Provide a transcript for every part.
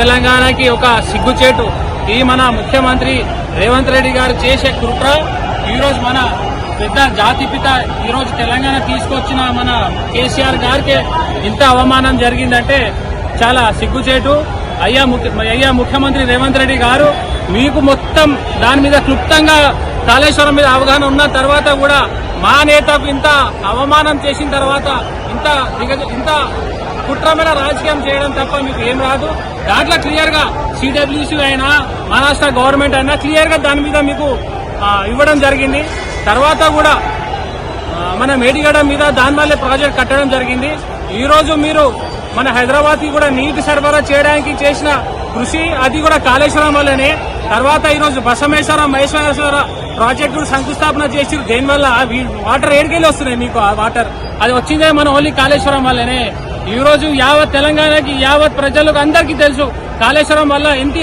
తెలంగాణకి ఒక సిగ్గుచేటు. ఈ మన ముఖ్యమంత్రి రేవంత్ రెడ్డి గారు చేసే కుట్ర ఈరోజు మన పెద్ద జాతిపిత ఈరోజు తెలంగాణ తీసుకొచ్చిన మన కేసీఆర్ గారికి ఇంత అవమానం జరిగిందంటే చాలా సిగ్గుచేటు. అయ్యా ముఖ్య అయ్యా ముఖ్యమంత్రి రేవంత్ రెడ్డి గారు మీకు మొత్తం దాని మీద క్లుప్తంగా కాళేశ్వరం మీద అవగాహన ఉన్న తర్వాత కూడా మా నేతకు ఇంత అవమానం చేసిన తర్వాత ఇంత ఇంత కుట్రమైన రాజకీయం చేయడం తప్ప మీకు ఏం రాదు. దాంట్లో క్లియర్గా సిడబ్ల్యూసీ అయినా మహారాష్ట్ర గవర్నమెంట్ అయినా క్లియర్గా దాని మీద మీకు ఇవ్వడం జరిగింది. తర్వాత కూడా మన మేడిగడ మీద దానివల్లే ప్రాజెక్ట్ కట్టడం జరిగింది. ఈ రోజు మీరు మన హైదరాబాద్కి కూడా నీటి సరఫరా చేయడానికి చేసిన కృషి అది కూడా కాళేశ్వరం వల్లనే. తర్వాత ఈ రోజు బసమేశ్వరం మహేశ్వరేశ్వర ప్రాజెక్టు శంకుస్థాపన చేసి దేనివల్ల? వాటర్ ఏడికెళ్ళి వస్తున్నాయి మీకు ఆ వాటర్ అది వచ్చిందే మన ఓన్లీ కాళేశ్వరం వల్లనే. ఈరోజు యావత్ తెలంగాణకి యావత్ ప్రజలకు అందరికీ తెలుసు కాళేశ్వరం వల్ల ఎంత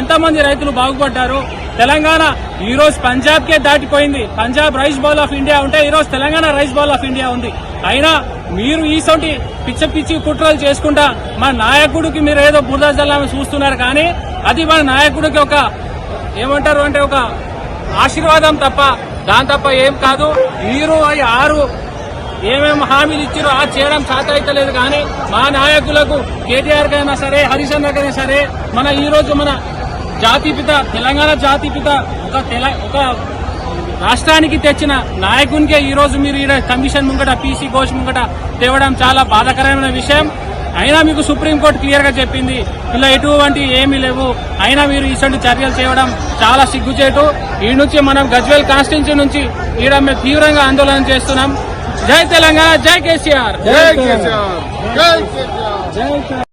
ఎంత రైతులు బాగుపడ్డారు. తెలంగాణ ఈరోజు పంజాబ్కే దాటిపోయింది. Punjab rice bowl of India ఉంటే ఈరోజు Telangana rice bowl of India ఉంది. అయినా మీరు ఈసోటి పిచ్చ పిచ్చి కుట్రలు చేసుకుంటా మా నాయకుడికి మీరు ఏదో బురద జల్లామని చూస్తున్నారు కానీ అది మన నాయకుడికి ఒక ఏమంటారు అంటే ఒక ఆశీర్వాదం తప్ప దాని తప్ప ఏం కాదు. మీరు ఆరు ఏమేమి హామీలు ఇచ్చారో ఆ చేయడం చేత అయితలేదు కానీ మా నాయకులకు కేటీఆర్ కైనా సరే హరిశంద్ర కైనా సరే మన ఈరోజు మన జాతిపిత తెలంగాణ జాతిపిత ఒక తెల ఒక రాష్ట్రానికి తెచ్చిన నాయకునికే ఈరోజు మీరు ఈడ కమిషన్ ముంగట పీసీ ఘోష్ ముంగట తేవడం చాలా బాధాకరమైన విషయం. అయినా మీకు సుప్రీంకోర్టు క్లియర్గా చెప్పింది ఇలా ఎటువంటి ఏమీ లేవు. అయినా మీరు ఇటువంటి చర్యలు చేయడం చాలా సిగ్గుచేటు. ఈ నుంచి మనం గజ్వేల్ కాన్స్టిట్యూన్సీ నుంచి ఈడ మేము తీవ్రంగా ఆందోళన చేస్తున్నాం. జై తెలంగాణ జై కేసీఆర్ జై కేసీఆర్ జై కేసీఆర్